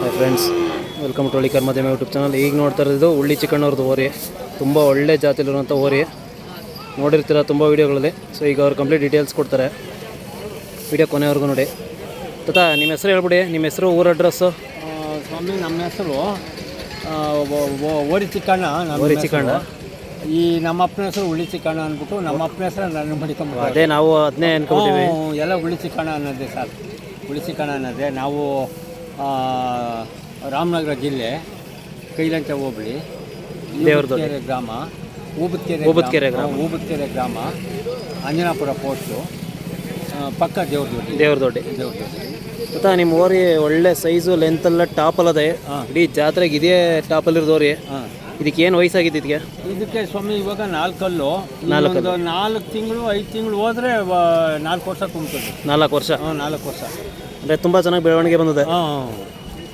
Hi friends welcome to ಹಳ್ಳಿ ಕರ್ಮದೇಮ YouTube channel ಈಗ ನೋಡ್ತಾ ಇರೋದು ಉಳ್ಳಿ ಚಿಕನ್ ಅವ್ರದ್ದು ಓರಿ. ತುಂಬ ಒಳ್ಳೆ ಜಾತಿಲಿರುವಂಥ ಓರಿ. ನೋಡಿರ್ತೀರ ತುಂಬ ವೀಡಿಯೋಗಳಲ್ಲಿ. ಸೊ ಈಗ ಅವ್ರು ಕಂಪ್ಲೀಟ್ ಡೀಟೇಲ್ಸ್ ಕೊಡ್ತಾರೆ. ವಿಡಿಯೋ ಕೊನೆವರೆಗೂ ನೋಡಿ. ತಾತ ನಿಮ್ಮ ಹೆಸರು ಹೇಳ್ಬಿಡಿ. ನಿಮ್ಮ ಹೆಸರು ಊರ ಅಡ್ರೆಸ್ಸು ಸ್ವಾಮಿ ನಮ್ಮ ಹೆಸರು ಓರಿ ಚಿಕ್ಕಣ್ಣ. ನಾನು ಓರಿ. ಚಿಕ್ಕಣ್ಣ. ಈ ನಮ್ಮ ಅಪ್ಪನ ಹೆಸರು ಉಳ್ಳಿ ಚಿಕ್ಕಣ್ಣ ಅಂದ್ಬಿಟ್ಟು ನಮ್ಮ ಅಪ್ಪನ ಹೆಸರು ನನ್ನ ಮಡಿಕೊಂಡ್ಬಿಟ್ಟು ಅದೇ ನಾವು ಅದನ್ನೇ ಅನ್ಕೊಂಡಿದ್ದೀವಿ ಎಲ್ಲ ಉಳ್ಳಿ ಚಿಕ್ಕಣ್ಣ ಅನ್ನೋದೇ ಸರ್ ಉಳ್ಳಿ ಅನ್ನೋದೆ ನಾವು ರಾಮನಗರ ಜಿಲ್ಲೆ ಕೈಲಂಚ ಹೋಬಳಿ ಕೆರೆ ಗ್ರಾಮ ಊಬತ್ಕೆರೆ ಊಬತ್ಕೆರೆ ಗ್ರಾಮ. ಊಬತ್ಕೆರೆ ಗ್ರಾಮ ಅಂಜನಾಪುರ ಪೋಸ್ಟು ಪಕ್ಕ ದೇವ್ರದೊಡ್ಡಿ. ದೇವ್ರ ದೊಡ್ಡಿ ದೇವ್ರದೊಡ್ಡಿ. ಮತ್ತು ನಿಮ್ಮ ಓರಿ ಒಳ್ಳೆ ಸೈಜು ಲೆಂತ್ ಎಲ್ಲ ಟಾಪಲ್ಲದೆ ಹಾಂ. ಇಡೀ ಜಾತ್ರೆಗೆ ಇದೇ ಟಾಪಲ್ಲಿರೋದವ್ರಿ ಹಾಂ. ಇದಕ್ಕೆ ಏನು ವಯಸ್ಸಾಗಿತ್ತು ಇದಕ್ಕೆ? ಇದಕ್ಕೆ ಸ್ವಾಮಿ ಇವಾಗ ನಾಲ್ಕಲ್ಲು. ನಾಲ್ಕು ನಾಲ್ಕು ತಿಂಗಳು ಐದು ತಿಂಗಳು ಹೋದ್ರೆ ನಾಲ್ಕು ವರ್ಷ ತುಂಬ್ತದೆ. ನಾಲ್ಕು ವರ್ಷ. ಹಾಂ ನಾಲ್ಕು ವರ್ಷ. ಅಂದರೆ ತುಂಬ ಚೆನ್ನಾಗಿ ಬೆಳವಣಿಗೆ ಬಂದಿದೆ. ಹಾಂ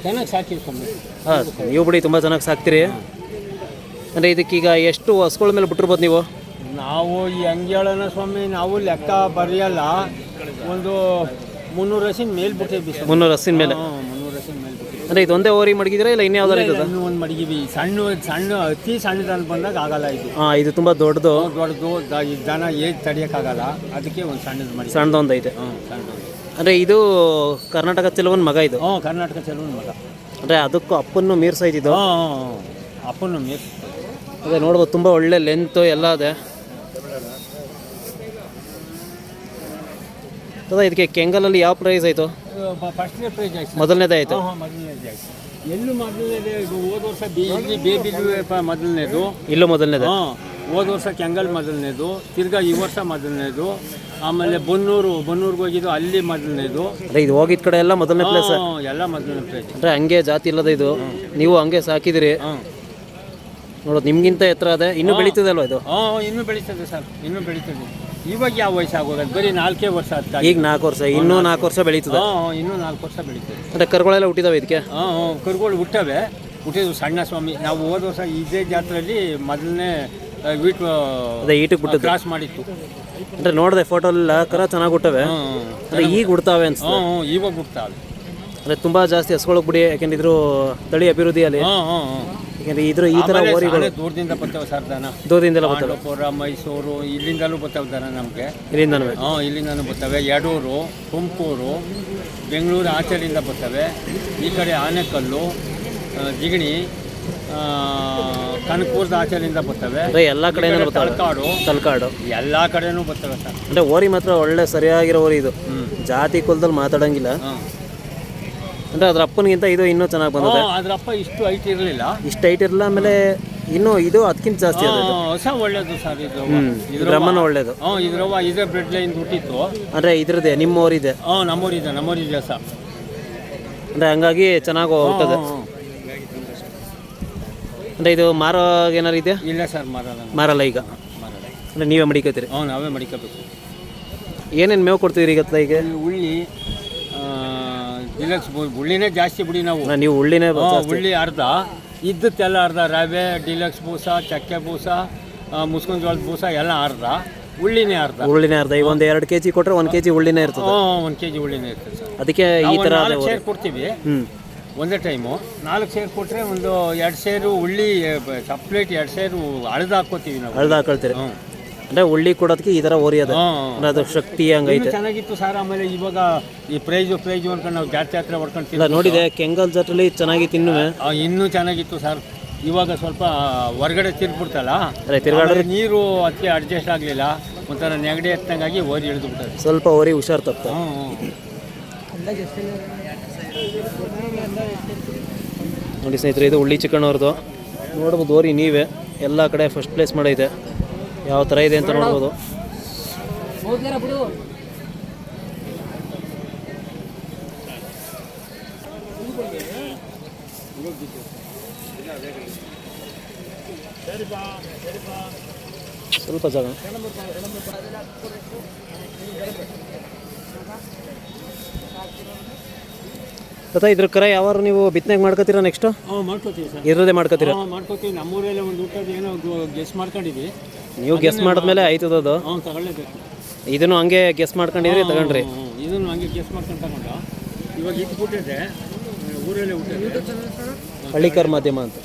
ಚೆನ್ನಾಗಿ ಸಾಕಿ ಸ್ವಾಮಿ. ಹಾಂ ನೀವು ಬಿಡಿ ತುಂಬ ಚೆನ್ನಾಗಿ ಸಾಕ್ತೀರಿ. ಅಂದರೆ ಇದಕ್ಕೀಗ ಎಷ್ಟು ಹಸುಗಳ ಮೇಲೆ ಬಿಟ್ಟಿರ್ಬೋದು ನೀವು? ನಾವು ಈ ಅಂಗ್ಯಾಳನ ಸ್ವಾಮಿ ನಾವು ಲೆಕ್ಕ ಬರೆಯಲ್ಲ. ಒಂದು ಮುನ್ನೂರು ಹಸಿನ ಮೇಲೆ ಬಿಟ್ಟಿದ್ವಿ ಸ್ವಾಮಿ ಮುನ್ನೂರು ಹಸಿನ ಮೇಲೆ. ಹಾಂ ಮುನ್ನೂರು ಹಸಿನ ಮೇಲ್ ಬಿಟ್ಟಿವಿ ಅಂದರೆ ಇದು ಒಂದೇ ಓರಿ ಮಡಗಿದ್ರೆ ಇಲ್ಲ ಇನ್ಯಾವ್ದಾರು ಇನ್ನೂ ಒಂದು ಮಡಗಿವಿ ಸಣ್ಣ ಸಣ್ಣ ಅತಿ ಸಣ್ಣದಲ್ಲಿ ಬಂದಾಗ ಆಗಲ್ಲ ಇದು. ಹಾಂ ಇದು ತುಂಬ ದೊಡ್ಡದು. ದೊಡ್ಡದು ದ- ಈ ದನ ಏಜ್ ತಡಿಯೋಕ್ಕಾಗಲ್ಲ. ಅದಕ್ಕೆ ಒಂದು ಸಣ್ಣದು ಮಡಿ ಸಣ್ಣದೊಂದು ಐತೆ ಹ್ಞೂ ಸಣ್ಣದು ಅಂದರೆ ಇದು ಕರ್ನಾಟಕ ಚೆಲುವನ್ ಮಗ ಇದು ಹ್ಞೂ ಕರ್ನಾಟಕ ಚೆಲುವನ್ ಮಗ ಅಂದರೆ ಅದಕ್ಕೂ ಅಪ್ಪನ್ನು ಮೀರ್ಸೈತಿದ್ದು ಹಾಂ ಅಪ್ಪನ್ನು ಮೀರ್ ಅದೇ ನೋಡ್ಬೋದು ತುಂಬ ಒಳ್ಳೆ ಲೆಂತು ಎಲ್ಲ ಅದೇ ಅದ ಇದಕ್ಕೆ ಕೆಂಗಲಲ್ಲಿ ಯಾವ ಪ್ರೈಸ್ ಆಯಿತು ಫಸ್ಟ್ನೇ ಪ್ರೈಜ್ ಆಯ್ತು ಮೊದಲನೇದೇ ಆಯಿತು ಹಾಂ ಮೊದಲನೇದು ಆಯ್ತು ಎಲ್ಲೂ ಮೊದಲನೇದು ಹೋದ ವರ್ಷ ಬಿ ಇಲ್ಲಿ ಬೇಬಿಲು ಮೊದಲನೇದು ಇಲ್ಲೂ ಮೊದಲನೇದೇ ಹಾಂ ಹೋದ ವರ್ಷ ಕೆಂಗಲ್ ಮೊದಲನೇದು ತಿರ್ಗಾ ಈ ವರ್ಷ ಮೊದಲನೇದು ಆಮೇಲೆ ಬನ್ನೂರು ಬನ್ನೂರ್ಗೆ ಹೋಗಿದ್ದು ಅಲ್ಲಿ ಮೊದಲನೇದು. ಅದೇ ಇದು ಹೋಗಿದ ಕಡೆ ಎಲ್ಲ ಮೊದಲನೇ ಪ್ಲೇಸ್ ಎಲ್ಲ ಮೊದಲನೇ ಪ್ಲೇಸ್ ಅಂದ್ರೆ ಹಂಗೆ ಜಾತಿ ಇಲ್ಲದ ಇದು. ನೀವು ಹಂಗೆ ಸಾಕಿದಿರಿ. ಹಾಂ. ನೋಡೋದು ನಿಮ್ಗಿಂತ ಎತ್ತರ ಅದೇ. ಇನ್ನೂ ಬೆಳೀತದೆ ಅಲ್ವಾ ಇದು? ಹಾಂ ಇನ್ನೂ ಬೆಳೀತದೆ ಸರ್. ಇನ್ನೂ ಬೆಳೀತದೆ. ಇವಾಗ ಯಾವ ವಯಸ್ಸು ಆಗೋದು? ಬರೀ ನಾಲ್ಕೇ ವರ್ಷ ಆಗ್ತಾ ಈಗ ನಾಲ್ಕು ವರ್ಷ ಇನ್ನೂ ನಾಲ್ಕು ವರ್ಷ ಬೆಳೀತದೆ. ಇನ್ನೂ ನಾಲ್ಕು ವರ್ಷ ಬೆಳೀತದೆ. ಅಂದರೆ ಕರುಗಳೆಲ್ಲ ಹುಟ್ಟಿದಾವೆ ಇದಕ್ಕೆ? ಹಾಂ ಕರುಗಳು ಹುಟ್ಟವೆ. ಹುಟ್ಟಿದ್ವು ಸಣ್ಣ ಸ್ವಾಮಿ. ನಾವು ಹೋದ ವರ್ಷ ಇದೇ ಜಾತ್ರೆಯಲ್ಲಿ ಮೊದಲನೇ ವೀಟ್ ಅದೇ ಈಟಿಗೆ ಬಿಟ್ಟದ್ದು. ಕ್ರಾಸ್ ಮಾಡಿತ್ತು. ಅಂದರೆ ನೋಡಿದೆ ಫೋಟೋಲ್ಲ ಕರ ಚೆನ್ನಾಗಿ ಹುಟ್ಟವೆ. ಅಂದರೆ ಈಗ ಹುಡ್ತಾವೆ ಅನ್ಸುತ್ತೆ. ಈವಾಗ ಇವಾಗ ಹುಟ್ಟಾವೆ ಅಂದರೆ ತುಂಬ ಜಾಸ್ತಿ ಹಸ್ಕೊಳಕ್ ಬಿಡಿ ಯಾಕೆಂದ್ರೆ ಇದ್ರ ತಳಿ ಅಭಿವೃದ್ಧಿ ಅಲ್ಲಿ ಹಾಂ ಹಾಂ ಯಾಕೆಂದ್ರೆ ಇದ್ರ ಈ ಥರ ಓರಿಗಳು ದೂರದಿಂದ ಬರ್ತವೆ ಸರ್ ದನ. ದೂರದಿಂದೆಲ್ಲ ಬರ್ತವೆ. ಪಾಂಡವಪುರ ಮೈಸೂರು ಇಲ್ಲಿಂದಲೂ ಬರ್ತವೆ ದನ ನಮಗೆ. ಇಲ್ಲಿಂದನೂ. ಹಾಂ ಇಲ್ಲಿಂದನೂ ಬರ್ತವೆ. ಯಡೂರು ತುಮಕೂರು ಬೆಂಗಳೂರು ಆಚೆಯಿಂದ ಬರ್ತವೆ. ಈ ಕಡೆ ಆನೆಕಲ್ಲು ಆ, ಜಿಗಣಿ ಆ, ಕನಕಪುರದ ಆಚೆಯಿಂದ ಬರ್ತವೆ. ಅಂದರೆ ಎಲ್ಲ ಕಡೆ ಬರ್ತವೆ. ತಲಕಾಡು ತಲ್ಕಾಡು ಎಲ್ಲ ಕಡೆನು ಬರ್ತವೆ ಸರ್. ಅಂದ್ರೆ ಓರಿ ಮಾತ್ರ ಒಳ್ಳೆ ಸರಿಯಾಗಿರೋ ಓರಿ ಇದು ಜಾತಿ ಕುಲದಲ್ಲಿ ಮಾತಾಡಂಗಿಲ್ಲ. ಅಂದ್ರೆ ಅಂದರೆ ಅಪ್ಪನಿಗಿಂತ ಇದು ಇನ್ನೂ ಚೆನ್ನಾಗಿ ಬಂದಿದೆ. ಅದ್ರಪ್ಪ ಇಷ್ಟು ಐಟ್ ಇರಲಿಲ್ಲ. ಇಷ್ಟು ಹೈಟ್ ಇರಲಿಲ್ಲ ಆಮೇಲೆ ಇನ್ನೂ ಇದು ಅದಕ್ಕಿಂತ ಜಾಸ್ತಿ ಅದು ಹೊಸ ಒಳ್ಳೇದು ಸರ್ ಇದು. ಇದು ಬ್ರಹ್ಮನ ಒಳ್ಳೇದು. ಹಾಂ ಇದ್ರವ್ವ ಇದೇ ಬ್ರೆಡ್ ಲೈನ್ ಹುಟ್ಟಿತ್ತು. ಅಂದ್ರೆ ಇದ್ರದ್ದೇ ನಿಮ್ಮ ಊರಿದೆ ಹಾಂ ನಮ್ಮೂರಿದೆ ನಮ್ಮೂರಿದೆ ಸರ್. ಅಂದ್ರೆ ಹಂಗಾಗಿ ಚೆನ್ನಾಗಿ ಹುಟ್ಟದೆ. ಅಂದರೆ ಇದು ಮಾರೋ ಏನಾರು ಇದೆ ಇಲ್ಲ ಸರ್ ಮಾರಲ್ಲ ನಾವು. ಮಾರಲ್ಲ ಈಗ? ಅಂದ್ರೆ ಅಂದರೆ ನೀವೇ ಮಡಿಕೋತೀರಿ? ಹ್ಞೂ ನಾವೇ ಮಡಿಕೋಬೇಕು. ಏನೇನು ಮೇವು ಕೊಡ್ತೀರಿ ಈಗ ಈಗ? ಇಲ್ಲಿ ಉಳ್ಳಿ ಡಿಲಕ್ಸ್ ಉಳ್ಳಿನೇ ಜಾಸ್ತಿ ಬಿಡಿ ನಾವು. ನೀವು ಉಳ್ಳಿನೇ ಉಳ್ಳಿ ಅರ್ಧ. ಇದ್ದತ್ತೆಲ್ಲ ಅರ್ಧ ರವೆ ಡಿಲಕ್ಸ್ ಬೂಸ ಚಕ್ಕೆ ಬೂಸ ಮುಸ್ಕಿನ ಜೋಳದ ಬೂಸ ಎಲ್ಲ ಅರ್ಧ. ಉಳ್ಳಿನೇ ಅರ್ಧ. ಉಳ್ಳಿನೇ ಅರ್ಧ. ಈಗ ಒಂದು ಎರಡು ಕೆ ಜಿ ಕೊಟ್ಟರೆ ಒಂದು ಕೆ ಜಿ ಉಳ್ಳಿನೇ ಇರ್ತದೆ. ಹ್ಞೂ ಒಂದು ಕೆ ಜಿ ಉಳ್ಳಿನೇ ಇರ್ತದೆ ಸರ್. ಅದಕ್ಕೆ ಈ ನಾವು ಥರ ನಾಲ್ಕು ಸೇರು ಕೊಡ್ತೀವಿ. ಹ್ಞೂ ಒಂದೇ ಟೈಮು. ನಾಲ್ಕು ಸೇರು ಕೊಟ್ಟರೆ ಒಂದು ಎರಡು ಸೇರು ಉಳ್ಳಿ ಸಪ್ರೇಟ್ ಎರಡು ಸೇರು ಅಳ್ದು ಹಾಕೋತೀವಿ ನಾವು. ಅಳ್ದು ಹಾಕೊಳ್ತೀರಿ. ಹ್ಞೂ ಅಂದರೆ ಉಳ್ಳಿ ಕೊಡೋದಕ್ಕೆ ಈ ಥರ ಓರಿ ಅದ. ಹ್ಞೂ ಅಂದ್ರೆ ಅದು ಶಕ್ತಿ ಹಂಗೈತೆ. ಚೆನ್ನಾಗಿತ್ತು ಸರ್ ಆಮೇಲೆ ಇವಾಗ ಈ ಪ್ರೈಜು ಪ್ರೈಜು ಅನ್ಕೊಂಡು ನಾವು ಜಾತ್ರೆ ಹತ್ರ ಹೊಡ್ಕೊಂಡು ಇಲ್ಲ ನೋಡಿದೆ ಕೆಂಗಲ್ ಜಾತ್ರೆಲಿ ಚೆನ್ನಾಗಿ ತಿನ್ನುವೆ. ಆ, ಇನ್ನೂ ಚೆನ್ನಾಗಿತ್ತು ಸರ್. ಇವಾಗ ಸ್ವಲ್ಪ ಹೊರಗಡೆ ತಿರ್ಬಿಡ್ತಲ್ಲ ಅದೇ ಆಮೇಲೆ ನೀರು ಅದಕ್ಕೆ ಅಡ್ಜಸ್ಟ್ ಆಗಲಿಲ್ಲ. ಒಂಥರ ನೆಗಡಿ ಎತ್ತಂಗಾಗಿ ಓರಿ ಇಳಿದು ಬಿಟ್ಟದೆ. ಸ್ವಲ್ಪ ಓರಿ ಹುಷಾರ್ ತಪ್ಪ. ನೋಡಿ ಸ್ನೇಹಿತರೆ, ಇದು ಉಳ್ಳಿ ಚಿಕನ್ ಅವ್ರದ್ದು ನೋಡ್ಬೋದು ಓರಿ ನೀವೇ. ಎಲ್ಲ ಕಡೆ ಫಸ್ಟ್ ಪ್ಲೇಸ್ ಮಾಡೈತೆ. ಯಾವ ಥರ ಇದೆ ಅಂತ ನೋಡ್ಬೋದು. ಸ್ವಲ್ಪ ಜಾಗ. ತಥಾ ಇದ್ರ ಕರ ಯಾವಾರು ನೀವು ಬಿತ್ತನೆಗೆ ಮಾಡ್ಕೋತೀರಾ ನೆಕ್ಸ್ಟ್ ಹಾಂ ಮಾಡ್ಕೋತೀವಿ ಸರ್. ಇರೋದೇ ಮಾಡ್ಕೋತೀರಾ? ಹಾಂ ಮಾಡ್ಕೋತೀವಿ. ನಮ್ಮೂರಲ್ಲೇ ಒಂದು ಊಟದ ಏನೋ ಗೆಸ್ ಮಾಡ್ಕೊಂಡಿದ್ವಿ. ನೀವು ಗೆಸ್ ಮಾಡಿದ್ಮೇಲೆ ಆಯ್ತದ ಅದು. ಹ್ಞೂ ತಗೊಳ್ಳೇಬೇಕು. ಇದನ್ನು ಹಂಗೆ ಗೆಸ್ ಮಾಡ್ಕೊಂಡಿದ್ರಿ ತಗೊಂಡ್ರಿ. ಹ್ಞೂ ಇದನ್ನು ಹಂಗೆ ಗೆಸ್ ಮಾಡ್ಕೊಂಡು ತಗೊಂಡು ಇವಾಗ ಇದು ಬಿಟ್ಟಿದೆ ಊರಲ್ಲೇ ಹುಟ್ಟಿದೆ ಹಳ್ಳಿಕರ್ ಮಾಧ್ಯಮ ಅಂತ.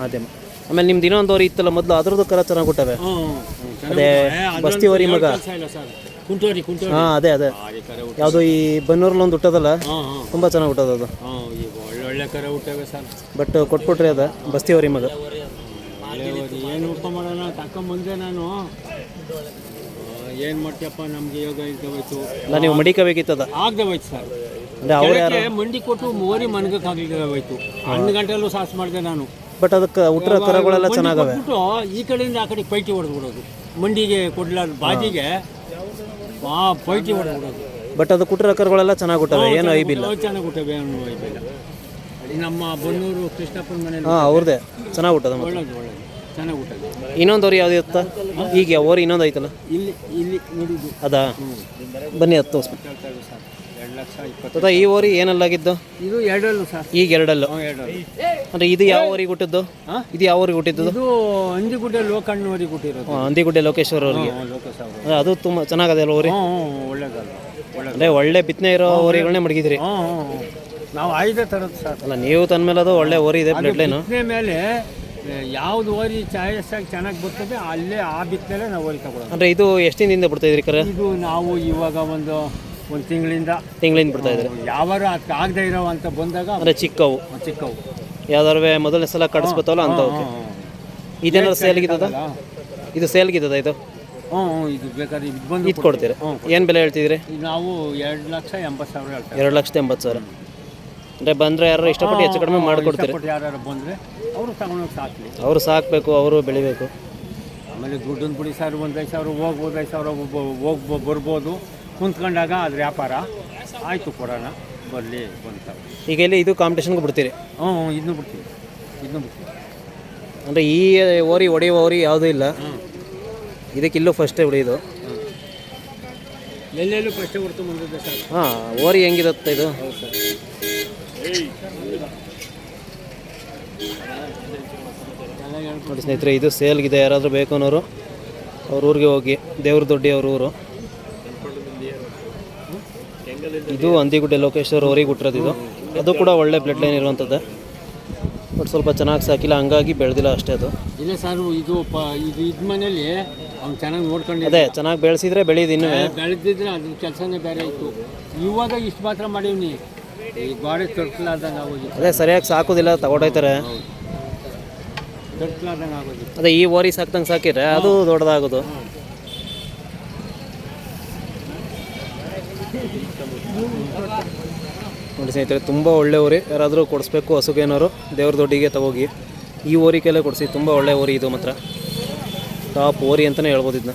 ಮಾಧ್ಯಮ. ಆಮೇಲೆ ನಿಮ್ದು ಇನ್ನೊಂದು ಇತ್ತಲ್ಲ ಮೊದಲು ಅದ್ರದ್ದು ಕರ ಚೆನ್ನಾಗಿ ಕೊಟ್ಟವೆ ಅದೇ ಬಸ್ತಿ ಅವ್ರಿ ಮಗ. ಇಲ್ಲ ಸರ್. ಕುಂಟೋರಿ ಕುಂಟೋರಿ ಹಾಂ ಅದೇ ಅದೇ. ಕರೆ ಹುಟ್ಟ ಯಾವುದೋ ಈ ಬನ್ನೂರಲ್ಲಿ ಒಂದು ಹುಟ್ಟದಲ್ಲ? ಹಾಂ ಹಾಂ. ತುಂಬ ಚೆನ್ನಾಗಿ ಹುಟ್ಟದ ಅದು ಹಾಂ ಈಗ ಒಳ್ಳೆ ಒಳ್ಳೆ ಕರೆ ಹುಟ್ಟವೆ ಸರ್. ಬಟ್ ಕೊಟ್ಬಿಟ್ರಿ ಅದ ಬಸ್ತಿವರಿ ಮಗ. ಏನು ಊಟ ಮಾಡೋಣ? ತಕೊಂಬಂದೆ ನಾನು. ಏನು ಮಾಡ್ತೀಯಪ್ಪ ನಮಗೆ ಯೋಗ ಇಲ್ದೆ ಹೋಯ್ತು. ಅಲ್ಲ ನೀವು ಮಡಿಕಬೇಕಿತ್ತದ ಆಗದೆ ಹೋಯ್ತು ಸರ್. ಅಂದ್ರೆ ಅವ್ರು ಯಾರು? ಕೆಳಕ್ಕೆ ಮಂಡಿ ಕೊಟ್ಟು ಮೋರಿ ಮನ್ಗಕ್ಕಾಗಲಿಲ್ಲ ಹೋಯ್ತು. ಹಣ್ಣು ಗಂಟೆಲ್ಲೂ ಸಾಸ್ ಮಾಡಿದೆ ನಾನು. ಬಟ್ ಅದಕ್ಕೆ ಹುಟ್ಟಿರೋ ತರಗಳೆಲ್ಲ ಮಂಡಿ ಚೆನ್ನಾಗವೆ? ಕೊಟ್ಬಿಟ್ಟು ಈ ಕಡೆಯಿಂದ ಆ ಕಡೆ ಪೈಕಿ ಹೊಡೆದು ಬಿಡೋದು. ಮಂಡಿಗೆ ಕೊಡ್ಲಾರ್ದು ಬಾಜಿಗೆ. ಬಟ್ ಅದು ಕುಟ್ರ ಕರುಗಳೆಲ್ಲ ಚೆನ್ನಾಗಿ ಹುಟ್ಟವೆ ಏನು ಐಬಿಲ್ಲ. ಚೆನ್ನಾಗಿ ಹುಟ್ಟವೆ ಏನು ಐಬಿಲ್ಲ. ನಮ್ಮ ಬನ್ನೂರು ಕೃಷ್ಣಪ್ಪನ ಮನೇಲಿ ಹಾಂ ಅವ್ರದ್ದೇ ಚೆನ್ನಾಗಿ ಹುಟ್ಟದ ಮತ್ತೆ. ಒಳ್ಳೇದು ಒಳ್ಳೇದು. ಚೆನ್ನಾಗಿ ಹುಟ್ಟದೆ. ಇನ್ನೊಂದು ಅವ್ರು ಯಾವ್ದು ಇತ್ತ? ಈಗ ಅವ್ರು ಇನ್ನೊಂದು ಐತಲ್ಲ? ಇಲ್ಲಿ ಇಲ್ಲಿ ನೋಡಿದ್ದು. ಅದಾ? ಬನ್ನಿ ಹತ್ತು ಎರಡು ಲಕ್ಷ ಇಪ್ಪತ್ತು ತದ ಈ ಓರಿ ಏನಲ್ಲಾಗಿದ್ದು ಇದು ಎರಡಲ್ಲೂ ಸರ್. ಈಗ ಎರಡಲ್ಲು. ಅಂದರೆ ಇದು ಯಾವ ಊರಿಗೆ ಹುಟ್ಟಿದ್ದು? ಇದು ಯಾವ ಊರಿಗೆ ಹುಟ್ಟಿದ್ದು? ಇದು ಅಂಜಿಗುಡ್ಡೆ ಲೋಕಣ್ಣವರಿಗೆ ಕೊಟ್ಟಿರೋದು ಹಾಂ, ಅಂದಿಗುಡ್ಡೆ ಲೋಕೇಶ್ವರ ಅವರಿಗೆ. ಅದು ತುಂಬ ಚೆನ್ನಾಗದೆ ಅಲ್ಲ ಊರಿ? ಹ್ಞೂ ಒಳ್ಳೇದಲ್ಲ ಅಂದರೆ ಒಳ್ಳೆ ಬಿತ್ತನೆ ಇರೋ ಓರಿಗಳನ್ನೇ ಮಡಗಿದ್ರಿ. ಹ್ಞೂ. ನಾವು ಆಯ್ದೆ ತರೋದು ಸರ್ ಅಲ್ಲ ನೀವು ತಂದ್ಮೇಲೆ ಅದು ಒಳ್ಳೆ ಓರಿ ಇದೆ ಬ್ಲಡ್ ಲೈನು ಬಿತ್ತನೆ ಮೇಲೆ ಯಾವ್ದು ಓರಿ ಚಾಯಸ್ ಆಗಿ ಚೆನ್ನಾಗಿ ಬರ್ತದೆ ಅಲ್ಲೇ ಆ ಬಿತ್ತನೆ ನಾವು ಓರಿ ತಗೊಳ್ಳೋದು ಅಂದರೆ ಇದು ಎಷ್ಟಿನಿಂದ ಬಿಡ್ತಾ ಇದ್ರಿ ಕರೆ? ಇದು ನಾವು ಇವಾಗ ಒಂದು ಒಂದು ತಿಂಗಳಿಂದ. ತಿಂಗಳಿಂದ ಬಿಡ್ತಾ ಇದ್ರಿ? ಯಾವಾರು ಅದಕ್ಕೆ ಆಗದೆ ಇರೋ ಅಂತ ಬಂದಾಗ ಅಂದರೆ ಚಿಕ್ಕವು. ಚಿಕ್ಕವು. ಯಾವ್ದಾರು ಮೊದಲನೇ ಸಲ ಕಡಿಸ್ಬೇಕಲ್ಲ ಅಂತ ಇದೆಲ್ಲ ಇದೇನಾದ್ರು ಸೇಲ್ಗಿದ್ದದ ಇದು ಸೇಲ್ಗಿದ್ದದ ಇದು? ಹ್ಞೂ ಹ್ಞೂ ಇದು ಬೇಕಾದ್ರೆ ಇದು ಬಂದು ಇದು ಕೊಡ್ತೀರಿ? ಏನು ಬೆಲೆ ಹೇಳ್ತಿದ್ರಿ ಇದು ನಾವು ಎರಡು ಲಕ್ಷ ಎಂಬತ್ತು ಸಾವಿರ ಹೇಳ್ತೇವೆ. ಎರಡು ಲಕ್ಷದ ಎಂಬತ್ತು ಸಾವಿರ. ಅಂದರೆ ಬಂದರೆ ಯಾರು ಇಷ್ಟಪಟ್ಟು ಹೆಚ್ಚು ಕಡಿಮೆ ಮಾಡಿಕೊಡ್ತೀರಿ? ಇಷ್ಟಪಟ್ಟು ಯಾರು ಬಂದರೆ ಅವರು ತಗೊಂಡೋಗಿ ಸಾಕಲಿ ಅವರು ಸಾಕಬೇಕು ಅವರು ಬೆಳಿಬೇಕು. ಆಮೇಲೆ ದುಡ್ಡನ್ನ ಬಿಡಿ ಸಾವಿರ ಒಂದು ಐದು ಸಾವಿರ ಹೋಗ್ಬೋದು ಐದು ಸಾವಿರ ಹೋಗ್ಬೋ ಬರ್ಬೋದು. ಕುಂತ್ಕೊಂಡಾಗ ಅದ್ರ ವ್ಯಾಪಾರ. ಆಯಿತು ಕೊಡೋಣ ಬರಲಿ ಬಂತ ಈಗ ಎಲ್ಲಿ ಇದು ಕಾಂಪಿಟೇಷನ್ಗೆ ಬಿಡ್ತೀರಿ? ಹ್ಞೂ ಹ್ಞೂ ಇದನ್ನು ಬಿಡ್ತೀವಿ. ಇದನ್ನು ಬಿಡ್ತೀವಿ. ಅಂದರೆ ಈ ಓರಿ ಒಡೆಯುವ ಓರಿ ಯಾವುದೂ ಇಲ್ಲ. ಇದಕ್ಕೆ ಇಲ್ಲೂ ಫಸ್ಟೇ ಉಳಿದು. ಎಲ್ಲೆಲ್ಲೂ ಫಸ್ಟೇ ಹೊಡ್ತು ಬಂದಿದ್ದೆ ಸರ್. ಹಾಂ ಓರಿ ಹೆಂಗಿರುತ್ತೆ ಇದು? ನೋಡಿ ಸ್ನೇಹಿತರೆ ಇದು ಸೇಲ್ಗಿದೆ ಯಾರಾದರೂ ಬೇಕು ಅನ್ನೋರು ಅವ್ರ ಊರಿಗೆ ಹೋಗಿ ದೇವ್ರ ದೊಡ್ಡಿ ಅವ್ರ ಊರು. ಇದು ಅಂದಿಗುಡ್ಡೆ ಲೋಕೇಶ್ವರ್ ಊರಿಗೆ ಹುಟ್ಟಿರೋದು ಇದು. ಅದು ಕೂಡ ಒಳ್ಳೆ ಬ್ಲಡ್ ಲೈನ್ ಇರುವಂಥದ್ದು. ಬಟ್ ಸ್ವಲ್ಪ ಚೆನ್ನಾಗಿ ಸಾಕಿಲ್ಲ ಹಂಗಾಗಿ ಬೆಳೆದಿಲ್ಲ ಅಷ್ಟೇ ಅದು. ಇಲ್ಲ ಸರ್ ಇದು ಪ ಇದು ಇದ್ ಮನೇಲಿ ಅವ್ನು ಚೆನ್ನಾಗಿ ನೋಡ್ಕೊಂಡಿದ್ದೆ. ಅದೇ ಚೆನ್ನಾಗಿ ಬೆಳೆಸಿದ್ರೆ ಬೆಳೆಯೋದು ಇನ್ನೂ ಬೆಳೆದಿದ್ರೆ ಅದ್ರ ಕೆಲಸನೇ ಬೇರೆ ಇತ್ತು. ಇವಾಗ ಇಷ್ಟು ಮಾತ್ರ ಮಾಡೀವಿ ಈ ಗೋಡೆ ಆಗೋದಿತ್ತು ಅದೇ ಸರಿಯಾಗಿ ಸಾಕೋದಿಲ್ಲ ತಗೊಂಡೋಯ್ತಾರೆ. ಆಗೋದಿತ್ತು ಅದೇ ಈ ಓರಿ ಸಾಕ್ದಂಗೆ ಸಾಕಿದ್ರೆ ಅದು ದೊಡ್ಡದಾಗೋದು. ನೋಡಿ ಸ್ನೇಹಿತರೆ ತುಂಬ ಒಳ್ಳೆ ಊರಿ ಯಾರಾದರೂ ಕೊಡಿಸ್ಬೇಕು ಹಸುಗೇನೋರು ದೇವ್ರ ದೊಡ್ಡಿಗೆ ತಗೋಗಿ ಈ ಓರಿಕೆಲ್ಲ ಕೊಡಿಸಿ ತುಂಬ ಒಳ್ಳೆ ಓರಿ ಇದು ಮಾತ್ರ. ಟಾಪ್ ಓರಿ ಅಂತಲೇ ಹೇಳ್ಬೋದು ಇದನ್ನ.